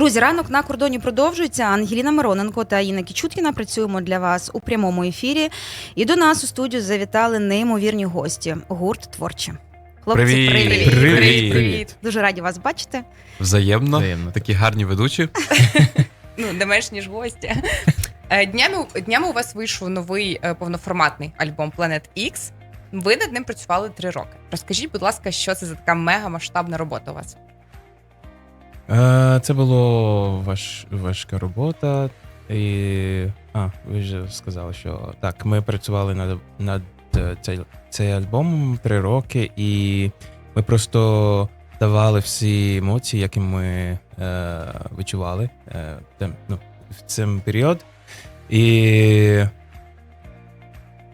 Друзі, ранок на кордоні продовжується. Ангеліна Мироненко та Інна Кічуткіна працюємо для вас у прямому ефірі. І до нас у студію завітали неймовірні гості. Гурт творчі. Хлопці, Привіт. привіт. Привіт. Привіт. Дуже раді вас бачити. Взаємно. Взаємно. Такі гарні ведучі. Ну, не менш ніж гості. Е, Днями, днями у вас вийшов новий е, повноформатний альбом Planet X. Ви над ним працювали три роки. Розкажіть, будь ласка, що це за така мега масштабна робота у вас? Е, Це було важ, важка робота. І. А, ви вже сказали, що так, ми працювали над, над е, цей, цей альбом три роки, і ми просто давали всі емоції, які ми е, відчували е, тем, ну, в цей період. І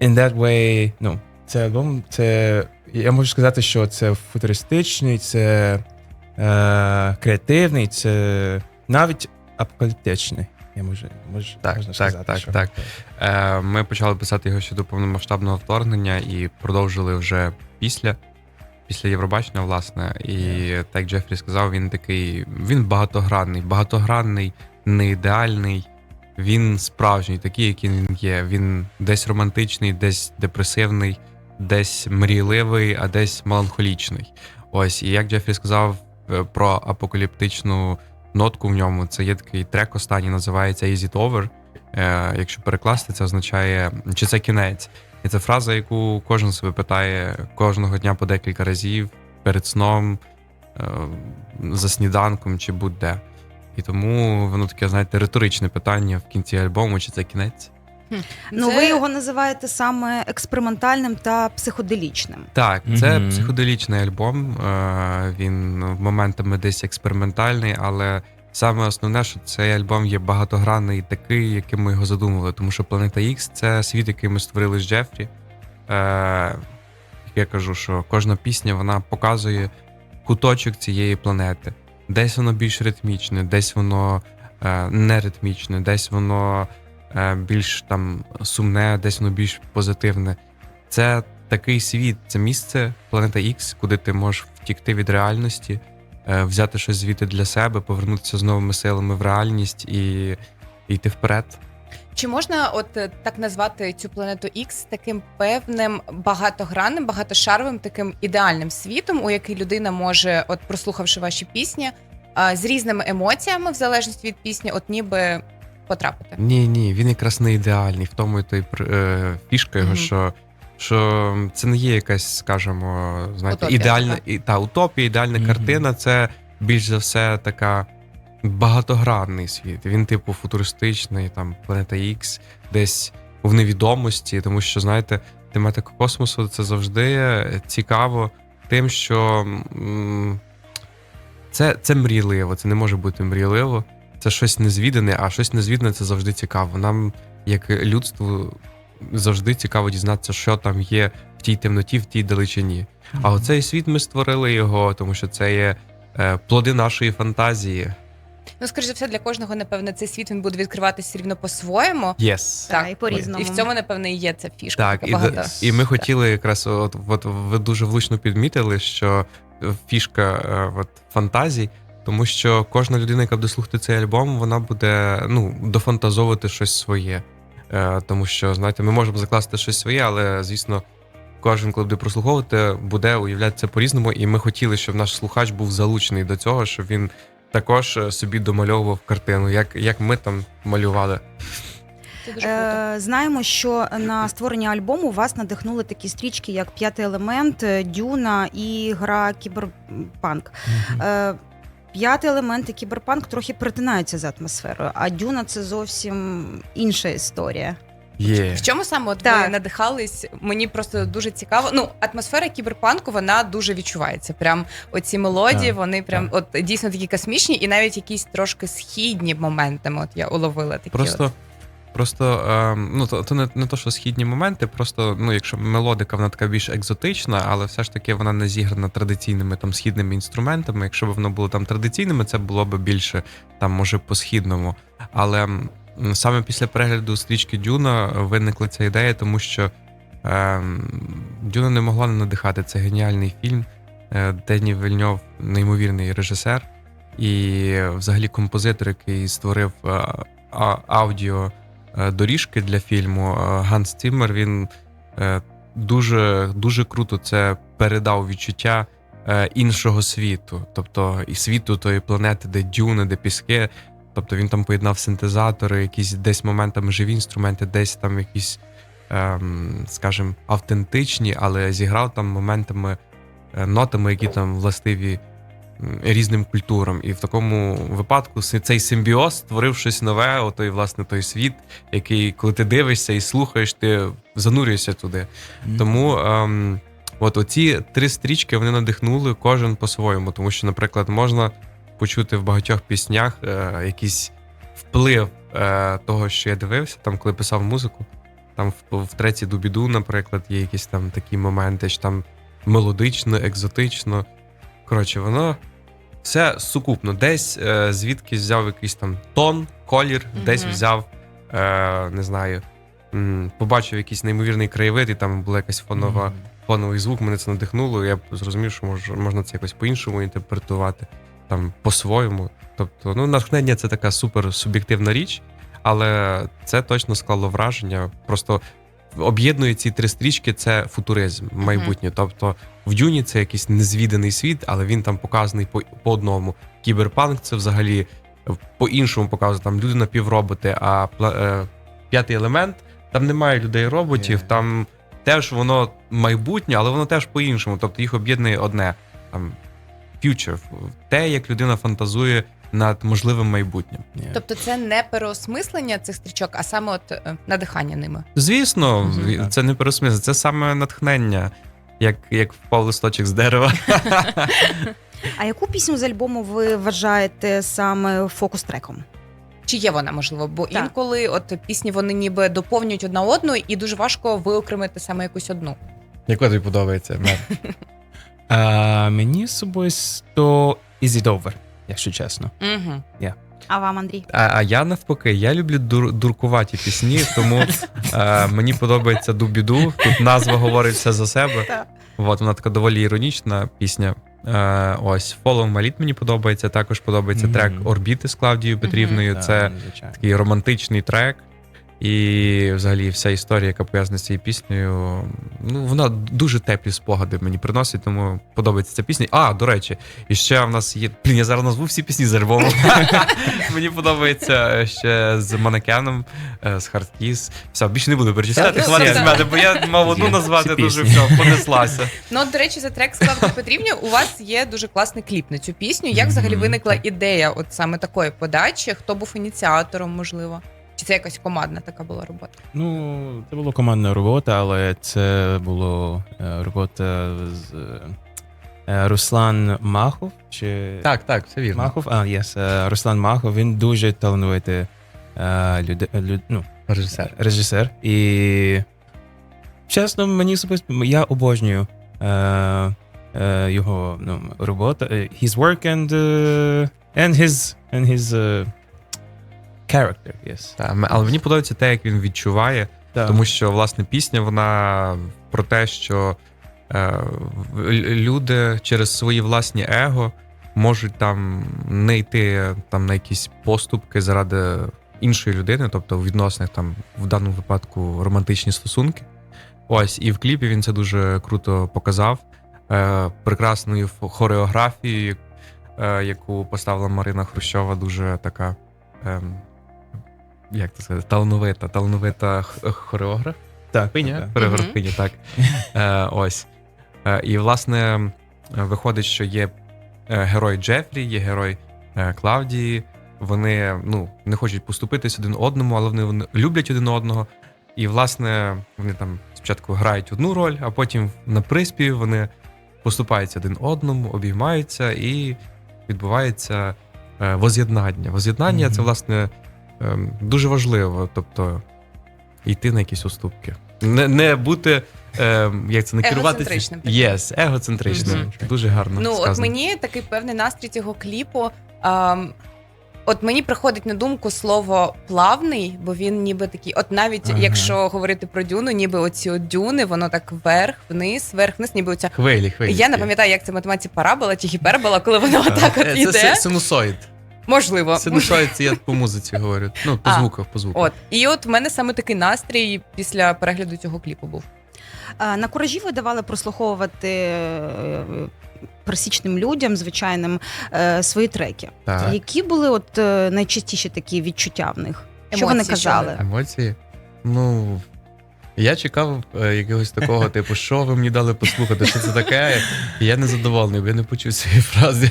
in that way, ну, цей альбом, це. Я можу сказати, що це футуристичний, це е, креативний, це навіть апокаліптичний. Я можу, можу Так, можна так, сказати, так, що так. Е, Ми почали писати його ще до повномасштабного вторгнення і продовжили вже після. Після Євробачення, власне, і так Джефрі сказав, він такий. Він багатогранний, багатогранний, не ідеальний. Він справжній, такий, який він є. Він десь романтичний, десь депресивний, десь мрійливий, а десь меланхолічний. Ось, і як Джефрі сказав про апокаліптичну нотку в ньому, це є такий трек останній, називається Is It Over. Е, якщо перекласти, це означає, чи це кінець. І це фраза, яку кожен себе питає кожного дня по декілька разів перед сном, е, за сніданком чи будь-де. І тому воно таке, знаєте, риторичне питання в кінці альбому, чи це кінець. Ну, Це- ви його називаєте саме експериментальним та психоделічним. Так, це Мгм. психоделічний альбом. е, Він моментами десь експериментальний, але саме основне, що цей альбом є багатогранний, такий, яким ми його задумували. Тому що Планета X це світ, який ми створили з Джефрі. Е, Як я кажу, що кожна пісня вона показує куточок цієї планети. Десь воно більш ритмічне, десь воно е, не ритмічне, десь воно більш там сумне, десь воно більш позитивне. Це такий світ, це місце планета X, куди ти можеш втікти від реальності, е, взяти щось звідти для себе, повернутися з новими силами в реальність і, і йти вперед. Чи можна от е, так назвати цю планету X таким певним багатогранним, багатошаровим, таким ідеальним світом, у який людина може, от прослухавши ваші пісні, з різними емоціями, в залежності від пісні, от ніби потрапити? Ні, ні, він якраз не ідеальний. В тому і той пр- е, фішка його, Мгм. що, що це не є якась, скажімо, знаєте, Утопія ідеальна і, та, утопія, ідеальна Мгм. картина. Це більш за все така багатогранний світ. Він, типу, футуристичний, там планета X, десь в невідомості, тому що, знаєте, тематика космосу це завжди цікаво тим, що м, це, це мрійливо, це не може бути мрійливо. Це щось незвідане, а щось незвідане це завжди цікаво. Нам, як людству, завжди цікаво дізнатися, що там є в тій темноті, в тій далечині. А оцей світ ми створили його, тому що це є е, плоди нашої фантазії. Ну, скоріш за все, для кожного, напевне, цей світ він буде відкриватися рівно по-своєму. Yes. Та, і по-різному. І в цьому, напевне, і є ця фішка. Так, і, багато. і ми хотіли якраз, от, от ви дуже влучно підмітили, що фішка е, от, фантазій, тому що кожна людина, яка буде слухати цей альбом, вона буде ну, дофантазовувати щось своє. Е, тому що, знаєте, ми можемо закласти щось своє, але звісно, кожен, коли буде прослуховувати, буде уявляти це по-різному. І ми хотіли, щоб наш слухач був залучений до цього, щоб він також е, собі домальовував картину, як, як ми там малювали. Е, знаємо, що на створення альбому вас надихнули такі стрічки, як П'ятий елемент, Дюна і гра Кіберпанк. Е, П'ятий елемент і кіберпанк трохи перетинаються з атмосферою, а Дюна це зовсім інша історія. Є. В чому саме от ви Так. надихались? Мені просто дуже цікаво. Ну, атмосфера кіберпанку вона дуже відчувається. Прям оці мелодії, Так, вони прям от дійсно такі космічні, і навіть якісь трошки східні моментами. От я уловила такі. Просто, от. Просто ем, ну то, то не, не то, що східні моменти, просто ну, якщо мелодика вона така більш екзотична, але все ж таки вона не зіграна традиційними там східними інструментами. Якщо б воно було там традиційними, це було б більше там, може, по східному. Але саме після перегляду стрічки Дюна виникла ця ідея, тому що ем, Дюна не могла не надихати. Це геніальний фільм. Е, Дені Вильньов, неймовірний режисер. І взагалі композитор, який створив е, аудіо е, доріжки для фільму е, Ганс Циммер, він е, дуже, дуже круто це передав відчуття е, іншого світу, тобто і світу тої планети, де дюни, де піски. Тобто він там поєднав синтезатори, якісь десь моментами живі інструменти, десь там якісь, ем, скажімо, автентичні, але зіграв там моментами, е, нотами, які там властиві різним культурам. І в такому випадку цей симбіоз створив щось нове, отой, власне, той світ, який, коли ти дивишся і слухаєш, ти занурюєшся туди. Тому ем, от оці три стрічки вони надихнули кожен по-своєму, тому що, наприклад, можна почути в багатьох піснях е, якийсь вплив е, того, що я дивився, там, коли писав музику. Там в, в третій дубіду, наприклад, є якісь там такі моменти, що там мелодично, екзотично. Коротше, воно все сукупно. Десь е, звідки взяв якийсь там тон, колір, Мгм. десь взяв, е, не знаю, м, побачив якийсь неймовірний краєвид, і там була якась фонова, фоновий звук, мене це надихнуло. і Я зрозумів, що мож, можна це якось по-іншому інтерпретувати, там по-своєму. Тобто, ну, натхнення це така супер суб'єктивна річ, але це точно склало враження. Просто об'єднує ці три стрічки це футуризм, майбутнє. Тобто в Дюні це якийсь незвіданий світ, але він там показаний по, по одному. Кіберпанк це взагалі по-іншому показує. Там люди напівроботи, а е, п'ятий елемент там немає людей-роботів, Є. там теж воно майбутнє, але воно теж по-іншому. Тобто їх об'єднує одне там future, те, як людина фантазує над можливим майбутнім. Тобто це не переосмислення цих стрічок, а саме от е, надихання ними. Звісно, Мгм. це не пересмислення, це саме натхнення, як, як впав листочок з дерева. А яку пісню з альбому ви вважаєте саме фокус-треком? Чи є вона можливо? Бо Так. інколи от пісні вони ніби доповнюють одна одну, і дуже важко виокремити саме якусь одну. Яка тобі подобається? А, мені особисто Is It Over, якщо чесно. Угу. А вам, Андрій? А, а я навпаки, я люблю дур, дуркуваті пісні, тому е, мені подобається Дубіду. Тут назва говорить все за себе. От вона така доволі іронічна пісня. Е, ось Follow My Lead мені подобається. Також подобається трек Орбіти з Клавдією Петрівною. Це такий романтичний трек. І взагалі вся історія, яка пов'язана з цією піснею, ну вона дуже теплі спогади мені приносить, тому подобається ця пісня. А, до речі, і ще в нас є. Блін, я зараз назву всі пісні з альбому. мені подобається ще з манекеном, е, з Хардкіс. Все, більше не буду перечисляти. Так, Хватить ну, з мене, бо я мав одну назвати, дуже все, понеслася. Ну, до речі, за трек Склавки Петрівні у вас є дуже класний кліп на цю пісню. Як взагалі виникла ідея от саме такої подачі? Хто був ініціатором, можливо? Це якась командна така була робота? Ну, це була командна робота, але це була робота з е, Руслан Махов. Чи... Так, так, все вірно. Махов, а, єс, е, Руслан Махов, він дуже талановитий е, люди, люд, ну, Режисер. режисер. І чесно, мені особисто я обожнюю е, е, його ну, роботу. е, His work and, е, and his, and his е, character, yes. Але мені подобається те, як він відчуває. Так. Тому що власне пісня вона про те, що е, люди через свої власні его можуть там не йти там на якісь поступки заради іншої людини, тобто в відносних там в даному випадку романтичні стосунки. Ось, і в кліпі він це дуже круто показав. Е, прекрасною хореографією, е, яку поставила Марина Хрущова, дуже така. ем, як це сказати, талановита, талановита хореограф. так, Пиня, так. хореографиня, так. Е, ось. Е, і, власне, виходить, що є е, герой Джефрі, є герой е, Клавдії. Вони ну, не хочуть поступитись один одному, але вони, вони люблять один одного. І, власне, вони там спочатку грають одну роль, а потім на приспіві вони поступаються один одному, обіймаються і відбувається е, воз'єднання. Воз'єднання це, власне, дуже важливо. Тобто йти на якісь уступки. Не, не бути, ем, як це не керуватися. Єс, егоцентричним. Мгм. Дуже гарно. Ну, от мені такий певний настрій цього кліпу. ам, От мені приходить на думку слово плавний, бо він ніби такий, от навіть Ага. якщо говорити про дюну, ніби оці от дюни, воно так вверх, вниз, вверх, вниз, ніби оця. Хвилі, хвилі. Я не пам'ятаю, як це в математиці парабола чи гіпербола, коли воно отак от Е, Це синусоїд. Можливо. Це я по музиці говорю. Ну, по А. звуках, по звуках. От і от в мене саме такий настрій після перегляду цього кліпу був. А, На куражі ви давали прослуховувати е, пересічним людям, звичайним, е, свої треки. Так. Які були от е, найчастіші такі відчуття в них? Що вони Емоції, що казали? Емоції. Ну. Я чекав е, якогось такого, типу, що ви мені дали послухати, що це таке. І я не задоволений, бо я не почув цієї фрази.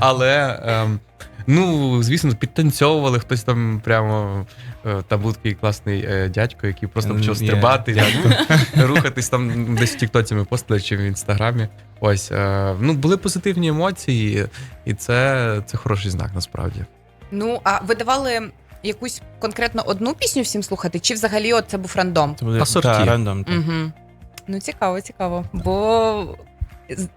Але ем, ну, звісно, підтанцьовували хтось там прямо. е, Там був такий класний е, дядько, який просто почав стрибати, там, рухатись там десь в Тіктоці ми постили чи в інстаграмі. Ось е, ну були позитивні емоції, і це, це хороший знак насправді. Ну а ви давали якусь конкретно одну пісню всім слухати, чи взагалі от це був рандом? Це буде Асорті. та, рандом. так. Угу. Ну, цікаво, цікаво. Бо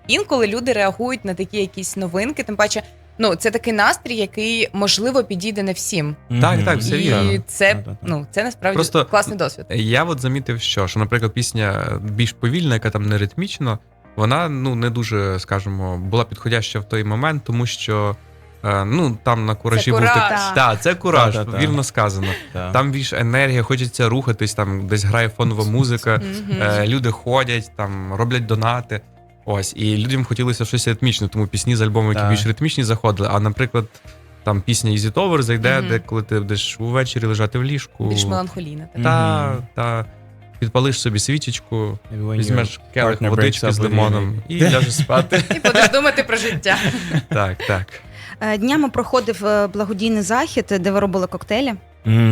інколи люди реагують на такі якісь новинки, тим паче, ну, це такий настрій, який можливо підійде не всім. Так, так, все І вірно. це, ну, це насправді Просто- класний досвід. Я от замітив, що, що, наприклад, пісня більш повільна, яка там не ритмічна, вона ну не дуже, скажімо, була підходяща в той момент, тому що е, ну там на куражі Це був кураж. так. Та, це кураж, Та-та-та. вірно сказано. Так. Там більш енергія, хочеться рухатись, там десь грає фонова музика, Мгм. е, люди ходять, там роблять донати. Ось, і людям хотілося щось ритмічне, тому пісні з альбому, які Так. більш ритмічні, заходили. А, наприклад, там пісня Easy Tower зайде, Мгм. де коли ти будеш увечері лежати в ліжку. Більш меланхолійна. така. Та, Мгм. та підпалиш собі свічечку, when візьмеш келих partner водички з with лимоном і ляжеш спати. І будеш думати про життя. Так, так. Е, Днями проходив е, благодійний захід, де ви робили коктейлі.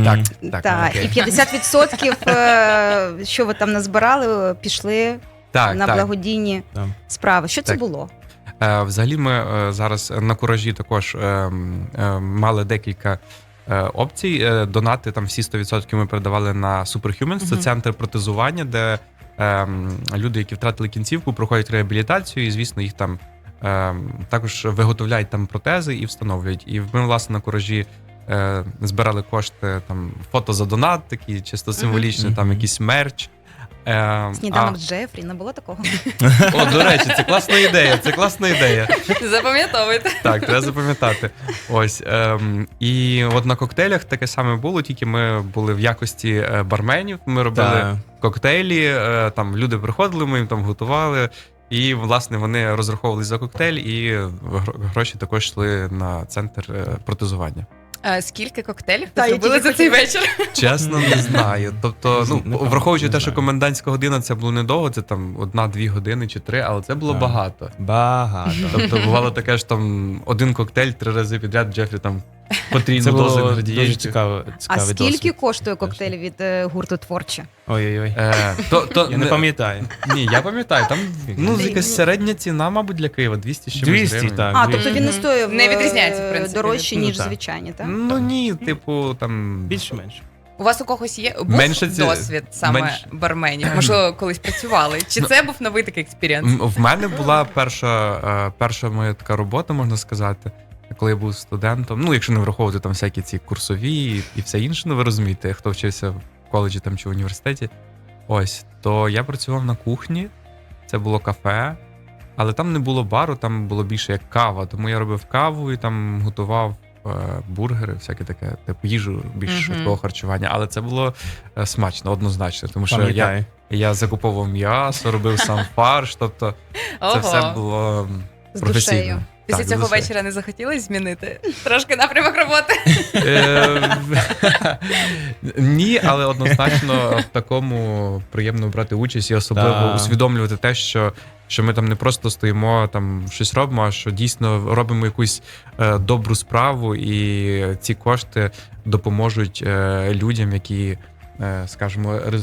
Так, так. Та, окей. і 50% е, що ви там назбирали, е, пішли так, на так. благодійні Так. справи. Що це було? Е, Взагалі, ми е, зараз на куражі також е, м, е, мали декілька опцій. Донати там всі 100% ми передавали на Superhumans. Це центр протезування, де е, м, люди, які втратили кінцівку, проходять реабілітацію, і звісно, їх там е, також виготовляють там протези і встановлюють. І ми, власне, на куражі. е, Збирали кошти там фото за донат, такі чисто символічні, там якийсь мерч. Е, Сніданок а- Джефрі, не було такого? О, до речі, це класна ідея. Це класна ідея. Запам'ятовуйте. Так, треба запам'ятати. Ось ем, і от на коктейлях таке саме було, тільки ми були в якості е, барменів. Ми робили Так. коктейлі. е, там люди приходили, ми їм там готували. І власне вони розраховували за коктейль, і гроші також йшли на центр е, протезування. А скільки коктейлів Та, ви я зробили тільки за цей вечір? Чесно, не знаю. Тобто, ну враховуючи не те, що знаю. комендантська година це було недовго, це там одна-дві години чи три, але це було Так. багато. Багато. Тобто бувало таке, що там один коктейль три рази підряд Джефрі там потрійну Це дозу було дуже інгредієнтів. цікаво. А цікавий скільки досвід. коштує коктейль від е, гурту творче? Ой-ой-ой. Е, то, то, Я не пам'ятаю. Ні, я пам'ятаю, там ну, якась середня ціна, мабуть, для Києва 200 з чимось 200, так. А, тобто він не Мгм. стоїв Не відрізняється, в е, принципі, дорожче, від- ну, ніж так. звичайні, так? Ну ні, типу, там. Більш-менш. У вас у когось є був Менше ці- досвід саме менш- барменів? Можливо, колись працювали? Чи Ну, це був новий такий експірієнс? М, В мене була перша, е, перша моя така робота, можна сказати, коли я був студентом. Ну, якщо не враховувати там всякі ці курсові і, і все інше, ну ви розумієте, хто вчився в коледжі там чи в університеті. Ось, то я працював на кухні, це було кафе, але там не було бару, там було більше як кава. Тому я робив каву і там готував е, бургери, всяке таке, типу їжу більш Мгм. швидкого харчування. Але це було е, смачно, однозначно, тому що я, Пам'ятаю. я закуповував м'ясо, робив сам фарш. Тобто це все було м, З душею. Після Так, цього вечора не захотілося змінити трошки напрямок роботи. Е, Ні, але однозначно в такому приємно брати участь і особливо Да. усвідомлювати те, що. Що ми там не просто стоїмо, там щось робимо, а що дійсно робимо якусь е, добру справу, і ці кошти допоможуть е, людям, які, е, скажімо, е,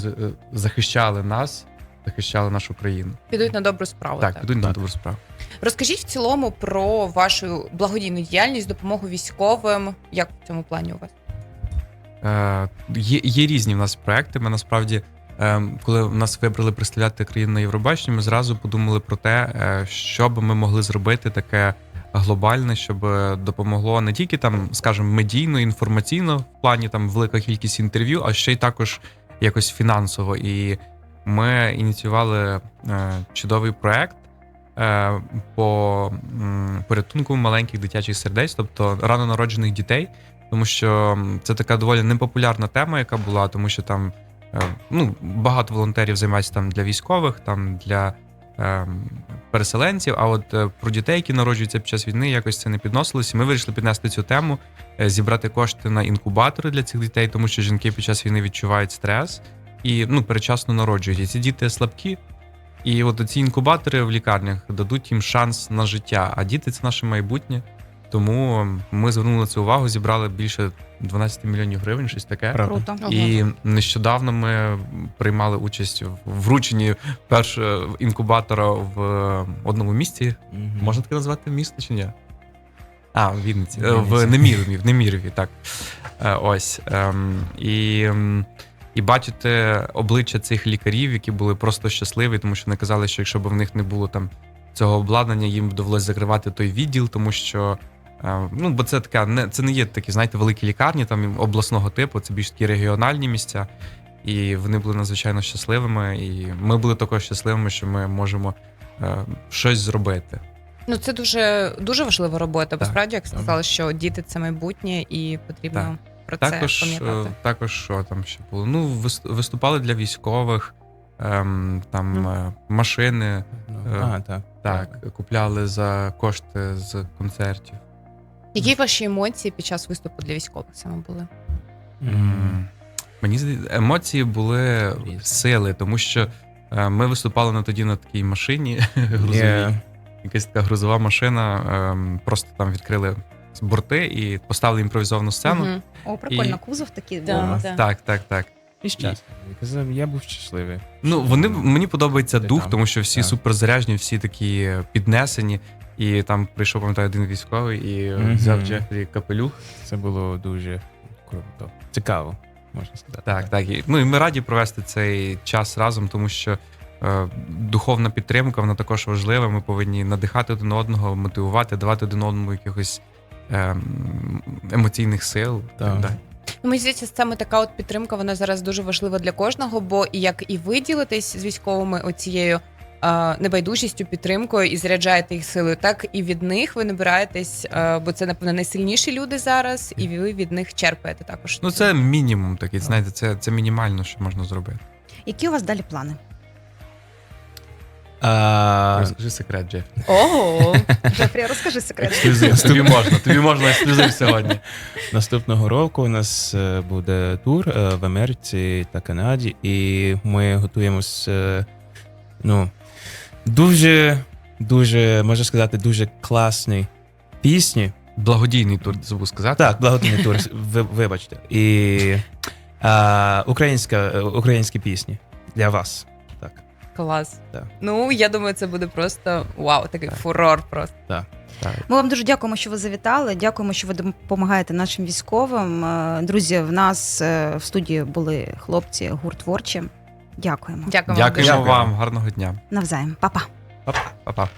захищали нас, захищали нашу країну. Підуть на добру справу. Так, підуть на добру справу. Розкажіть в цілому про вашу благодійну діяльність, допомогу військовим. Як в цьому плані у вас? Е, є, є різні в нас проекти. Ми насправді, е, коли нас вибрали представляти країну на Євробаченні, ми зразу подумали про те, е, що би ми могли зробити таке глобальне, щоб допомогло не тільки там, скажімо, медійно, інформаційно в плані там велика кількість інтерв'ю, а ще й також якось фінансово. І ми ініціювали е, чудовий проект по порятунку маленьких дитячих сердець, тобто рано народжених дітей, тому що це така доволі непопулярна тема, яка була, тому що там е, ну, багато волонтерів займаються там для військових, там для е, переселенців. А от е, про дітей, які народжуються під час війни, якось це не підносилося. Ми вирішили піднести цю тему, е, зібрати кошти на інкубатори для цих дітей, тому що жінки під час війни відчувають стрес і ну, перечасно народжують. І ці діти слабкі. І от ці інкубатори в лікарнях дадуть їм шанс на життя. А діти це наше майбутнє. Тому ми звернули на це увагу, зібрали більше 12 мільйонів гривень, щось таке. Круто. І нещодавно ми приймали участь в врученні першого інкубатора в одному місті. Можна таке назвати місто чи ні? А, в Вінниці. Е, Вінниці. В Немірові, в Немірові, так. Е, Ось. Ем, І, м, і бачити обличчя цих лікарів, які були просто щасливі, тому що вони казали, що якщо б в них не було там цього обладнання, їм б довелося закривати той відділ, тому що. е, Ну, бо це така не це не є такі, знаєте, великі лікарні там обласного типу, це більш такі регіональні місця. І вони були надзвичайно щасливими. І ми були також щасливими, що ми можемо е, щось зробити. Ну це дуже дуже важлива робота. Бо справді, як сказали, що діти це майбутнє, і потрібно Так. Про Також, це пам'ятати. також що там ще було? Ну, виступали для військових, ем, там е, машини, Ну, Е, А, так. так, купляли за кошти з концертів. Які ваші емоції під час виступу для військових саме були? М. Мені здається, емоції були сили, тому що е, ми виступали на тоді на такій машині грузовій. Є. Якась така грузова машина. ем, просто там відкрили борти і поставили імпровізовану сцену. Мгм. О, прикольно, І- кузов такий. Да, да. Так, так, так. І щасливий. Я казав, Я був щасливий. Ну, вони мені подобається Ти дух, там. тому що всі Так. суперзаряжені, всі такі піднесені. І там прийшов, пам'ятаю, один військовий і Мгм. взяв Джефрі капелюх. Це було дуже круто. Цікаво, можна сказати. Так, так. І, ну і ми раді провести цей час разом, тому що е, духовна підтримка вона також важлива. Ми повинні надихати один одного, мотивувати, давати один одному якихось емоційних сил. Так. Так далі. Ну, мені здається, саме така от підтримка вона зараз дуже важлива для кожного, бо і як і ви ділитесь з військовими оцією е, небайдужістю, підтримкою і заряджаєте їх силою, так і від них ви набираєтесь, е, бо це напевно найсильніші люди зараз, і ви від них черпаєте також. Ну, це мінімум такий, знаєте, це, це мінімально, що можна зробити. Які у вас далі плани? А, Розкажи секрет, Джеф. Ого! Джефрі, розкажи секрет. Ексклюзив. Тобі можна, тобі можна ексклюзив сьогодні. Наступного року у нас е, буде тур е, в Америці та Канаді, і ми готуємося. е, Ну, дуже, дуже, можна сказати, дуже класні пісні. Благодійний тур, забув сказати. Так, благодійний тур, ви- вибачте. І а, українська, е, українські пісні для вас. Клас. Да. Ну я думаю, це буде просто вау, такий Так. фурор. Просто Так. Ми вам дуже дякуємо, що ви завітали. Дякуємо, що ви допомагаєте нашим військовим. Е, Друзі, в нас е, в студії були хлопці гурт творчі. Дякуємо. дякуємо. вам Дякуємо вам, гарного дня. Навзаєм. Па-па. Па-па.